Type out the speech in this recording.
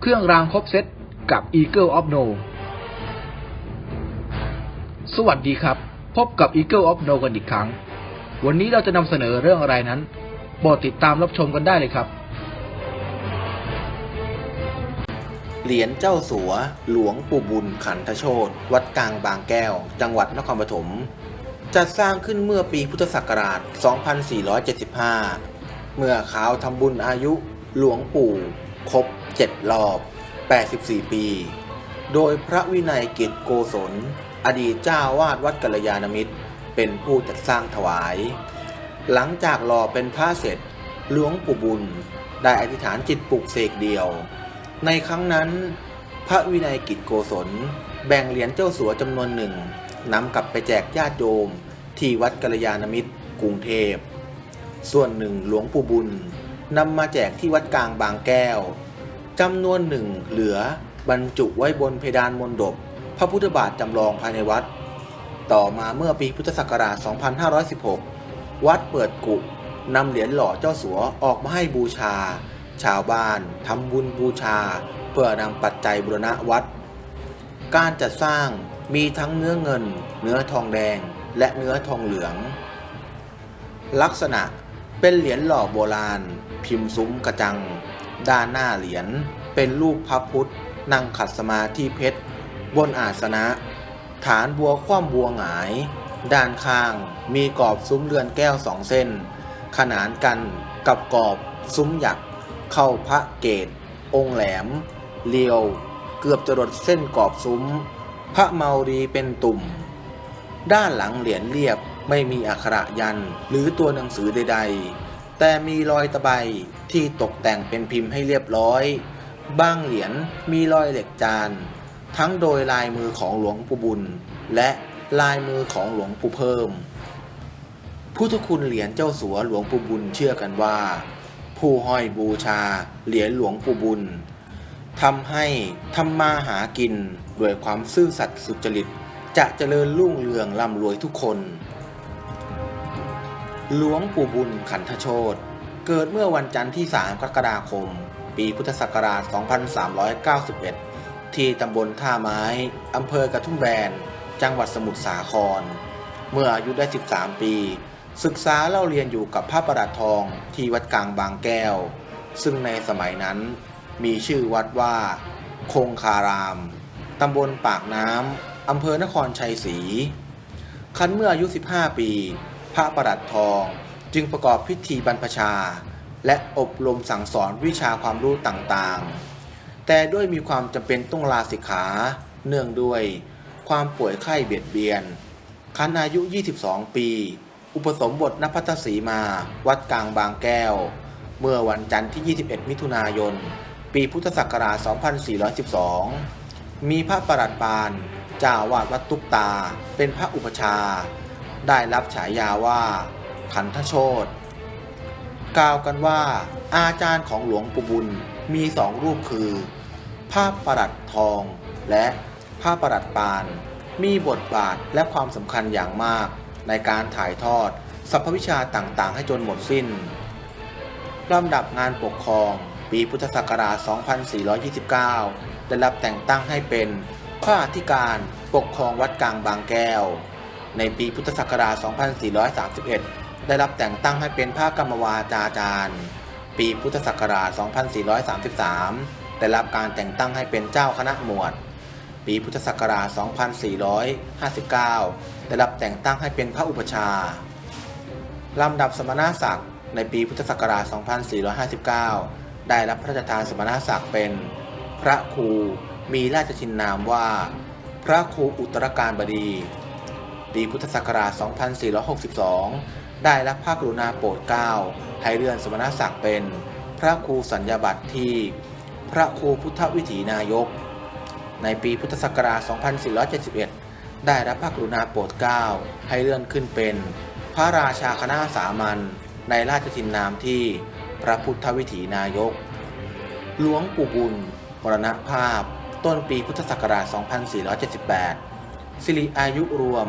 เครื่องรางครบเซตกับ Eagle of No สวัสดีครับ พบกับ Eagle of No กันอีกครั้ง วันนี้เราจะนำเสนอเรื่องอะไรนั้นโปรดติดตามรับชมกันได้เลยครับ เหรียญเจ้าสัว หลวงปู่บุญขันธโชตวัดกลางบางแก้ว จังหวัดนครปฐมจัดสร้างขึ้นเมื่อปีพุทธศักราช 2475 เมื่อขาวทำบุญอายุหลวงปู่ ครบ 7 รอบ 84 ปี โดยพระวินัยกียรติโกศล อดีตเจ้าวาดวัดกัลยาณมิตร เป็นผู้จัดสร้างถวาย หลังจากรอเป็นพระเสร็จหลวงปู่บุญได้อธิษฐานจิตปลุกเสกเดียว ในครั้งนั้น พระวินัยกิจโกศล แบ่งเหรียญเจ้าสัวจำนวนหนึ่งนำกลับไปแจกญาติโยมที่วัดกัลยาณมิตร กรุงเทพ ส่วนหนึ่งหลวงปู่บุญ นำมาแจกที่วัดกลางบางแก้วจำนวนหนึ่งเหลือบรรจุไว้บนเพดานมณฑปพระพุทธบาทจำลองภายในวัด ต่อมาเมื่อปีพุทธศักราช 2516 วัดเปิดกุนำเหรียญหล่อเจ้าสัวออกมาให้บูชา ชาวบ้านทำบุญบูชา เพื่อนำปัจจัยบุรณะวัด การจัดสร้างมีทั้งเนื้อเงิน เนื้อทองแดง และเนื้อทองเหลือง ลักษณะเป็นเหรียญหล่อโบราณ พิมพ์ซุ้มกระจัง ด้านหน้าเหรียญเป็นรูปพระพุทธ นั่งขัดสมาธิเพชร บนอาสนะ ฐานบัวคว่ำบัวหงาย ด้านข้างมีกรอบซุ้มเรือนแก้วสองเส้น ขนานกันกับกรอบซุ้มหยัก เข้าพระเกต องค์แหลมเลียว เกือบจะรดเส้นกรอบซุ้ม พระเมารีเป็นตุ่ม ด้านหลังเหรียญเรียบไม่มีอักขระยันหรือตัวหนังสือใด ๆ แต่มีรอยตะไบที่ตกแต่งเป็นพิมพ์ให้เรียบร้อยบางเหรียญมีรอยเหล็กจาน ทั้งโดยลายมือของหลวงปู่บุญ และลายมือของหลวงปู่เพิ่ม พุทธคุณเหรียญเจ้าสัวหลวงปู่บุญเชื่อกันว่า ผู้ห้อยบูชาเหรียญหลวงปู่บุญทำให้ทำมาหากินด้วยความซื่อสัตย์สุจริต จะเจริญรุ่งเรืองร่ำรวยทุกคน หลวงปู่บุญขันธโชตเกิดเมื่อวันจันทร์ที่ 3 กรกฎาคม ปีพุทธศักราช 2391 ที่ตำบลท่าไม้ อำเภอกระทุ่มแบน จังหวัดสมุทรสาคร เมื่ออายุได้ 13 ปี ศึกษาเล่าเรียนอยู่กับพระประดัดทองที่วัดกลางบางแก้ว ซึ่งในสมัยนั้นมีชื่อวัดว่า คงคาราม ตำบลปากน้ำ อำเภอนครชัยศรี คันเมื่ออายุ 15 ปี พระประดัดทอง จึงประกอบพิธีบรรพชา และอบรมสั่งสอนวิชาความรู้ต่างๆ แต่ด้วยมีความจำเป็นต้องลาสิกขา เนื่องด้วยความป่วยไข้เบียดเบียนคันอายุ 22 ปี อุปสมบทนภัทศีมา วัดกลางบางแก้ว เมื่อวันจันทร์ที่ 21 มิถุนายน ปีพุทธศักราช 2412 มีพระประหลัดปานจ้าวาดวัดตุกตา เป็นพระอุปชา ได้รับฉายาว่า ขันธโชตกล่าวกันว่า อาจารย์ของหลวงปู่บุญมีสองรูปคือพระประหลัดทอง และพระประหลัดปาน มีบทบาทและความสำคัญอย่างมาก ในการถ่ายทอดสรรพวิชาต่างๆ ให้จนหมดสิ้นลำดับงานปกครอง ปีพุทธศักราช 2429 ได้รับแต่งตั้งให้เป็นข้าอธิการปกครองวัดกลางบางแก้ว ในปีพุทธศักราช 2431 ได้รับแต่งตั้งให้เป็นพระกรรมวาจาจารย์ ปีพุทธศักราช 2433 ได้รับการแต่งตั้งให้เป็นเจ้าคณะหมวด ปีพุทธศักราช 2459 ได้รับแต่งตั้งให้เป็นพระอุปชาลำดับสมณศักดิ์ในปีพุทธศักราช 2459 ได้รับพระราชทานสมณศักดิ์เป็น พระครูมีราชชินนามว่า พระครูอุตรการบดี ปีพุทธศักราช 2462 ได้รับพระกรุณาโปรดเกล้าให้เลื่อนสมณศักดิ์เป็นพระครูสัญญาบัตรที่พระครูพุทธวิถีนายก ในปีพุทธศักราช 2471 ได้รับพระกรุณาโปรดเกล้าให้เลื่อนขึ้นเป็น พระราชาคณะสามัญในราชทินนามที่พระพุทธวิถีนายก หลวงปู่บุญมรณภาพ ต้นปีพุทธศักราช 2478 สิริอายุรวม